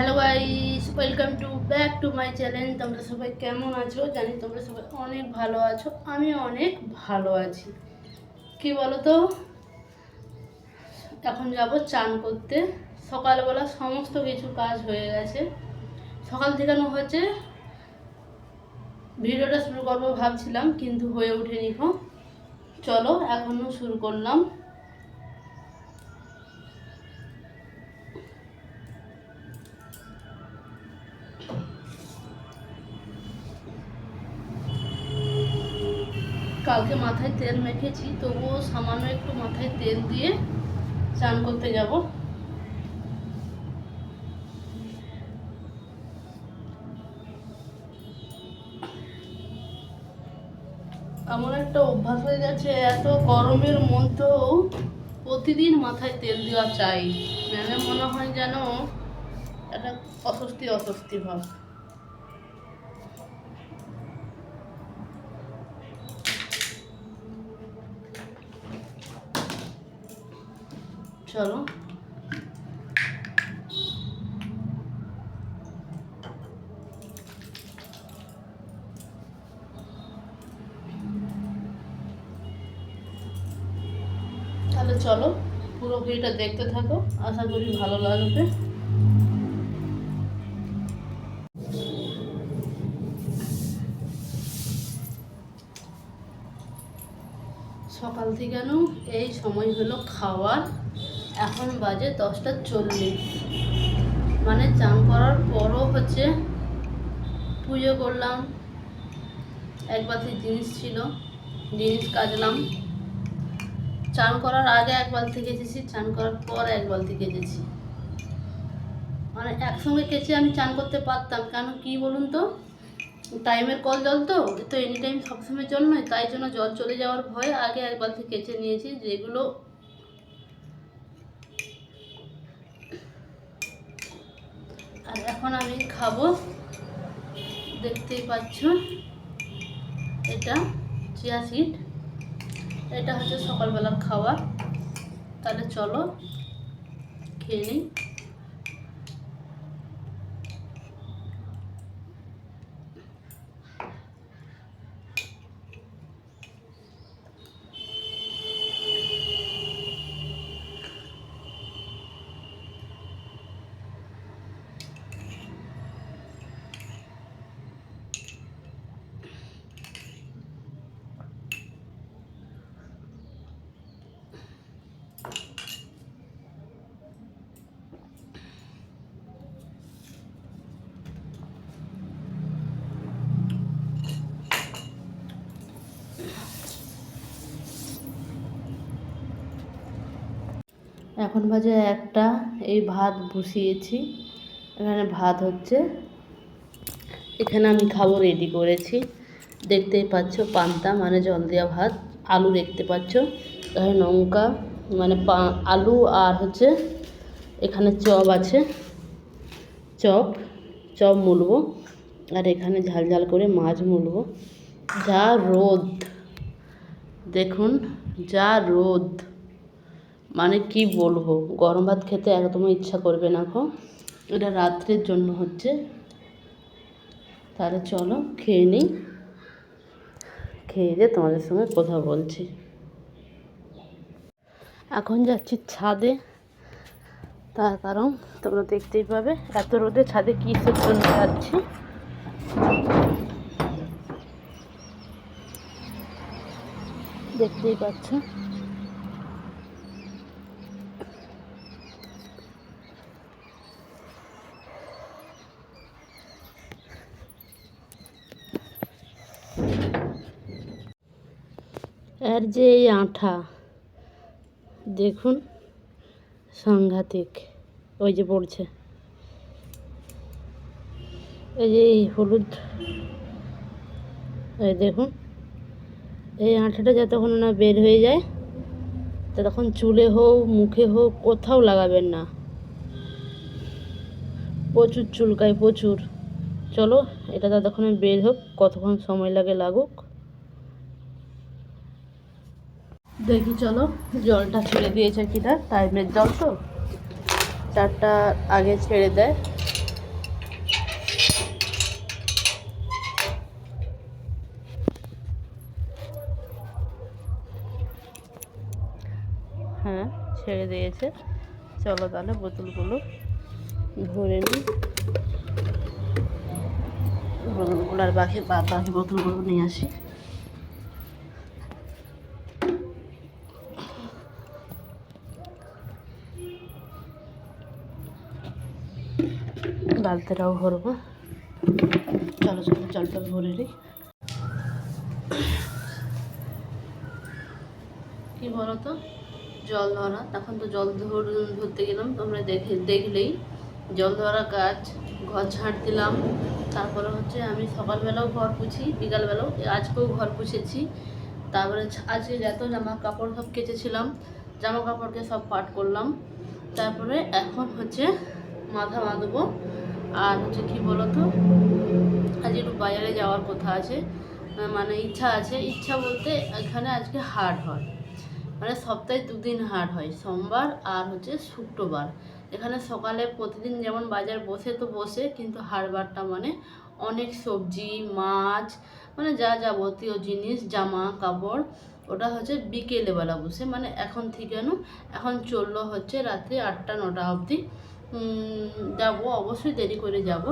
Hello guys welcome to back to my channel তোমরা সবাই কেমন আছো? জানি তোমরা সবাই অনেক ভালো আছো। আমি অনেক ভালো আছি। কি বলো তো এখন যাব চান করতে। সকালবেলা সমস্ত কিছু কাজ হয়ে গেছে। সকাল থেকে হচ্ছে ভিডিওটা শুরু করব ভাবছিলাম, কিন্তু হয়ে ওঠেনি চলো এখনও শুরু করলাম। কালকে মাথায় তেল মেখেছি, তবুও সামান্য একটু মাথায় তেল দিয়ে চান করতে যাব। আমার একটা অভ্যাস হয়ে গেছে, এত গরমের মধ্যেও প্রতিদিন মাথায় তেল দেওয়া চাই। মানে মনে হয় যেন একটা অস্বস্তি অস্বস্তি ভাব। চলো। তাহলে চলো, পুরো ভিডিওটা দেখতে থাকো, আশা করি ভালো লাগবে। সকাল থেকে এই সময় হলো খাওয়ার। এখন বাজে দশটা চল্লিশ। মানে চান করার পরও হচ্ছে পুজো করলাম, এক বালতি জিনিস ছিল, জিনিস কাজলাম চান করার আগে এক বালতি কেচেছি, চান করার পর এক বালতি কেচেছি। মানে একসঙ্গে কেচে আমি চান করতে পারতাম, কেন কি বলুন তো? টাইমের কল জল তো তো এনি টাইম সবসময়ের জন্যই, তাই জন্য জল চলে যাওয়ার ভয়ে আগে এক বালতি কেচে নিয়েছি, যেগুলো আর এখন আমি খাব। দেখতেই পাচ্ছ, এটা চিয়া সিড। এটা হচ্ছে সকালবেলার খাওয়া। তাহলে চলো, খেয়ে নিই। এখন বাজে একটা, এই ভাত বসিয়েছি। এখানে ভাত হচ্ছে। এখানে আমি খাব রেডি করেছি। দেখতেই পাচ্ছ পান্তা মানে জল দেওয়া ভাত, আলু দেখতে পাচ্ছ। এখানে লঙ্কা মানে আলু আর হচ্ছে এখানে চপ আছে। Chop chop মুলবো। আর এখানে ঝাল ঝাল করে মাছ মুলবো। যা রোদ। দেখুন, যা রোদ। মানে কি বলব? গরম ভাত খেতে একদম ইচ্ছা করবে না গো। এটা রাত্রের জন্য হচ্ছে। তাহলে চলো, খেয়ে নিই। খেয়ে দিয়ে তোমাদের সঙ্গে কথা বলছি। এখন যাচ্ছি ছাদে। তার কারণ তোমরা দেখতেই পাবে, এত রোদে ছাদে কী সব জন্য যাচ্ছি। দেখতেই পাচ্ছ আর যে এই আঠা, দেখুন সাংঘাতিক, ওই যে পড়ছে। এই যে এই হলুদ, এই দেখুন, এই আঠাটা যতক্ষণ না বের হয়ে যায়, ততক্ষণ চুলে হোক, মুখে হোক, কোথাও লাগাবেন না। প্রচুর চুলকায়, প্রচুর। চলো, এটা ততক্ষণ বের হোক, কতক্ষণ সময় লাগে লাগুক। দেখি, চলো। জলটা ছেড়ে দিয়েছে কিনা টাইমের জল তো। চারটা আগে ছেড়ে দেয়। হ্যাঁ ছেড়ে দিয়েছে। চলো তাহলে বোতলগুলো ভরে নিই। বোতলগুলো আর বাকি বাকি বোতলগুলো নিয়ে আসি। বালতিটাও ভরবো। চলো চলো, জলটা ভরে নিই। কি বলো তো জল ধরা। তখন তো জল ধর- ধরতে গেলাম, তোমরা দেখে, দেখলেই। জল ধরা কাজ। ঘর ঝাঁট দিলাম। তারপরে হচ্ছে আমি সকালবেলাও ঘর পুছি, বিকালবেলাও। আজকেও ঘর পুছেছি। তারপরে আজকে যত জামা কাপড় সব কেচেছিলাম, জামা কাপড়কে সব পাট করলাম। তারপরে এখন হচ্ছে মাথা বাঁধবো আর হচ্ছে কি বলো তো আজ একটু বাজারে যাওয়ার কথা আছে। মানে ইচ্ছা আছে। ইচ্ছা বলতে এখানে আজকে হাট হয়। মানে সপ্তাহে দুদিন হাট হয়। সোমবার আর হচ্ছে শুক্রবার। এখানে সকালে প্রতিদিন যেমন বাজার বসে তো বসে, কিন্তু হাটবারটা মানে অনেক সবজি, মাছ মানে যা যাবতীয় জিনিস, জামা, কাপড়, ওটা হচ্ছে বিকেলবেলা বসে। মানে এখন থেকে এখন চলল হচ্ছে রাত্রি আটটা, নটা অবধি। যাব, অবশ্যই দেরি করে যাব।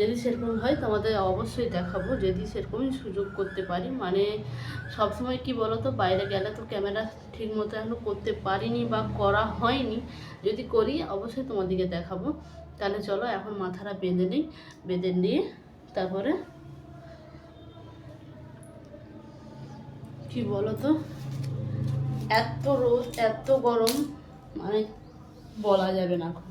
যদি সেরকম হয় তোমাদের অবশ্যই দেখাবো, যদি সেরকমই সুযোগ করতে পারি। মানে সবসময় কি বলো তো বাইরে গেলে তো ক্যামেরা ঠিক মতো এখনও করতে পারিনি বা করা হয়নি। যদি করি, অবশ্যই তোমাদেরকে দেখাবো। তাহলে চলো, এখন মাথাটা বেঁধে নিই, বেঁধে নিয়ে তারপরে কি বলো তো এত রোদ, এত গরম মানে বলা যাবে না এখন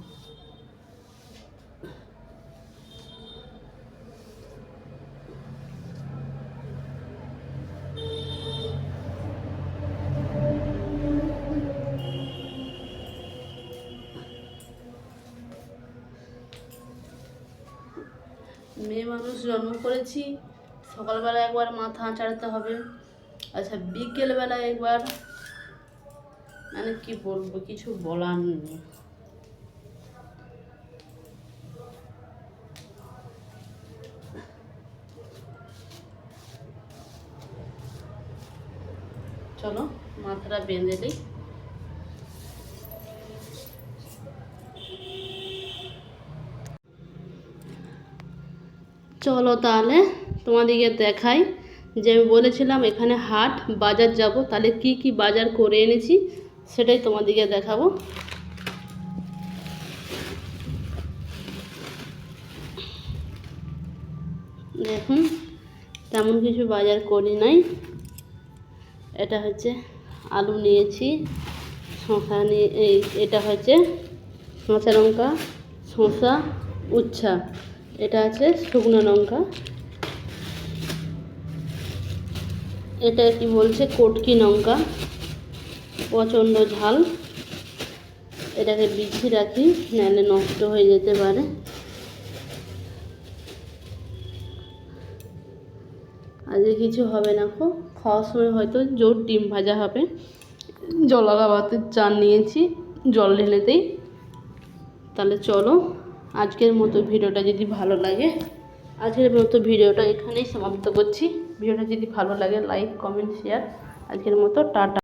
মেয়ে মানুষ জন্ম করেছি, সকালবেলা একবার মাথা আঁচাড়তে হবে। আচ্ছা বিকেলবেলা একবার মানে কি বলব, কিছু বলার নেই। চলো, মাথাটা বেঁধে দিই। চলো তাহলে, তোমাদেরকে দেখাই যে আমি বলেছিলাম এখানে হাট, বাজার যাব। তাহলে কি কি বাজার করে এনেছি? সেটাই তোমাদেরকে দেখাবো। দেখুন, তেমন কিছু বাজার করি নাই। এটা হচ্ছে আলু নিয়েছি, শসা নিয়ে এটা হচ্ছে কাঁচা লঙ্কা, শসা, উচ্ছা। এটা আছে শুকনো লঙ্কা। এটা কি বলছে, কটকি লঙ্কা। প্রচণ্ড ঝাল। এটাকে বিছি রাখি, নাহলে নষ্ট হয়ে যেতে পারে। আজকে কিছু হবে না খো খাওয়ার সময় হয়তো জোর ডিম ভাজা হবে। জলালা ভাতের চান নিয়েছি, জল ঢেলেতেই তাহলে চলো, আজকের মতো ভিডিওটা যদি ভালো লাগে, আজকের মতো ভিডিওটা এখানেই সমাপ্ত করছি। ভিডিওটা যদি ভালো লাগে লাইক কমেন্ট শেয়ার আজকের মতো টাটা।